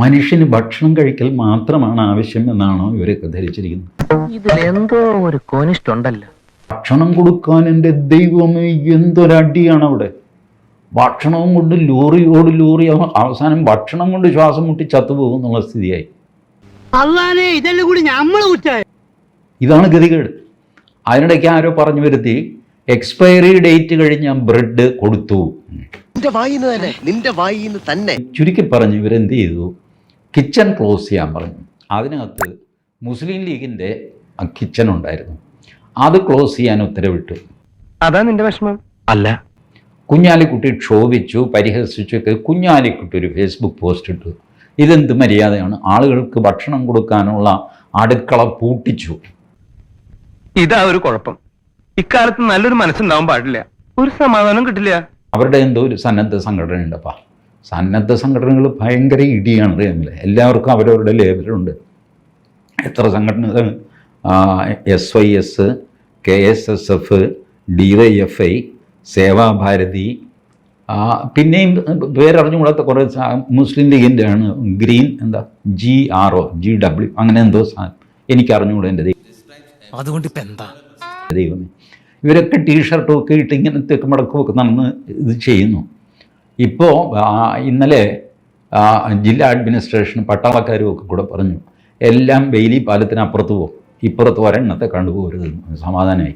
മനുഷ്യന് ഭക്ഷണം കഴിക്കൽ മാത്രമാണ് ആവശ്യം എന്നാണോ ഇവരൊക്കെ ധരിച്ചിരിക്കുന്നത്. ഇതിലെന്തോ ഒരു കോനിഷ്ടുണ്ടല്ലോ ഭക്ഷണം കൊടുക്കാൻ എന്റെ ദൈവമേ എന്തൊരടിയാണ് അവിടെ? ഭക്ഷണവും കൊണ്ട് ലോറിയോട് ലോറി അവസാനം ഭക്ഷണം കൊണ്ട് ശ്വാസം മുട്ടി ചത്തുപോകും എന്നുള്ള സ്ഥിതിയായി. അള്ളാനെ ഇതെല്ലാം കൂടി ഇതാണ് ഗതികേട്. അതിനിടയ്ക്ക് ആരോ പറഞ്ഞു വരുത്തി എക്സ്പയറി ഡേറ്റ് കഴിഞ്ഞ ബ്രെഡ് കൊടുത്തു. നിന്റെ വായിന്ന് തന്നെ നിന്റെ വായിന്ന് തന്നെ. ചുരുക്കി പറഞ്ഞു ഇവരെന്ത് ചെയ്തു? കിച്ചൺ ക്ലോസ് ചെയ്യാൻ പറഞ്ഞു. അതിനകത്ത് മുസ്ലിം ലീഗിന്റെ കിച്ചൺ ഉണ്ടായിരുന്നു. അത് ക്ലോസ് ചെയ്യാൻ ഉത്തരവിട്ടു. അതാ നിന്റെ വിഷമം? അല്ല. കുഞ്ഞാലിക്കുട്ടി ക്ഷോഭിച്ചു പരിഹസിച്ചു ഒക്കെ കുഞ്ഞാലിക്കുട്ടി ഒരു ഫേസ്ബുക്ക് പോസ്റ്റ് ഇട്ടു. ഇതെന്ത് മര്യാദയാണ്? ആളുകൾക്ക് ഭക്ഷണം കൊടുക്കാനുള്ള അടുക്കള പൂട്ടിച്ചു. ഇതാ ഒരു കുഴപ്പം. ഇക്കാലത്ത് നല്ലൊരു മനസ്സുണ്ടാവാൻ പാടില്ല. ഒരു സമാധാനം കിട്ടില്ല. അവരുടെ എന്തോ ഒരു സന്നദ്ധ സംഘടന ഉണ്ടപ്പാ സന്നദ്ധ സംഘടനകൾ ഭയങ്കര ഇടിയാണ് തമ്മിൽ എല്ലാവർക്കും അവരവരുടെ ലേബലുണ്ട്. എത്ര സംഘടനകൾ? S Y S K S S F D Y F I Sevabharathi പിന്നെയും പേരറിഞ്ഞുകൂടാത്ത കുറേ മുസ്ലിം ലീഗിന്റെ ആണ് ഗ്രീൻ എന്താ? G R O G W അങ്ങനെ എന്തോ സാധനം എനിക്കറിഞ്ഞുകൂടാ എന്റെ ദൈവം. അതുകൊണ്ട് ഇപ്പം എന്താ? ദൈവമേ ഇവരൊക്കെ ടീഷർട്ടും ഒക്കെ ഇട്ട് ഇങ്ങനത്തെ മടക്കുമൊക്കെ മടക്കമൊക്കെ നടന്ന് ഇത് ചെയ്യുന്നു. ഇപ്പോൾ ഇന്നലെ ജില്ലാ അഡ്മിനിസ്ട്രേഷനും പട്ടാളക്കാരും ഒക്കെ കൂടെ പറഞ്ഞു എല്ലാം ബെയിലി പാലത്തിന് അപ്പുറത്ത് പോകും. ഇപ്പുറത്ത് ഒരെണ്ണത്തെ കണ്ടുപോകരുത്. സമാധാനമായി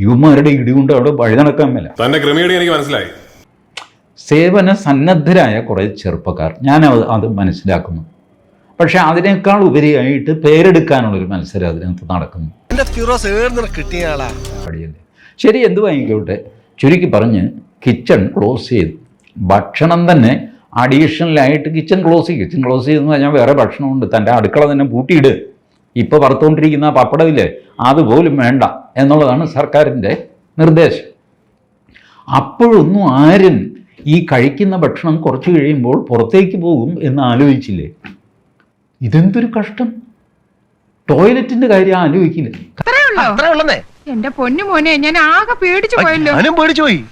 യുവമാരുടെ ഇടികൊണ്ട് അവിടെ വഴി നടക്കാൻ മേല. തന്റെ ക്രമീടി എനിക്ക് മനസ്സിലായി. സേവന സന്നദ്ധരായ കുറേ ചെറുപ്പക്കാർ. ഞാൻ അത് അത് മനസ്സിലാക്കുന്നു. പക്ഷേ അതിനേക്കാൾ ഉപരിയായിട്ട് പേരെടുക്കാനുള്ളൊരു മത്സരം അതിനകത്ത് നടക്കുന്നു. കിട്ടിയ ശരി എന്ത് വാങ്ങിക്കോട്ടെ? ചുരുക്കി പറഞ്ഞ് കിച്ചൺ ക്ലോസ് ചെയ്തു. ഭക്ഷണം തന്നെ അഡീഷണലായിട്ട് കിച്ചൺ ക്ലോസ് ചെയ്യും കിച്ചൺ ക്ലോസ് ചെയ്തെന്ന് പറഞ്ഞാൽ വേറെ ഭക്ഷണമുണ്ട്. തന്റെ അടുക്കള തന്നെ പൂട്ടിയിട്. ഇപ്പോൾ വറുത്തുകൊണ്ടിരിക്കുന്ന പപ്പടമില്ലേ അതുപോലും വേണ്ട എന്നുള്ളതാണ് സർക്കാരിന്റെ നിർദ്ദേശം. അപ്പോഴൊന്നും ആരും ഈ കഴിക്കുന്ന ഭക്ഷണം കുറച്ച് കഴിയുമ്പോൾ പുറത്തേക്ക് പോകും എന്ന് ആലോചിച്ചില്ലേ? ഇതെന്തൊരു കഷ്ടം. ടോയ്ലറ്റിന്റെ കാര്യം ആലോചിക്കില്ല. എന്റെ പൊന്നു മോനെ ഞാൻ ആകെ പേടിച്ചു പോയല്ലോ. പേടിച്ചു പോയി.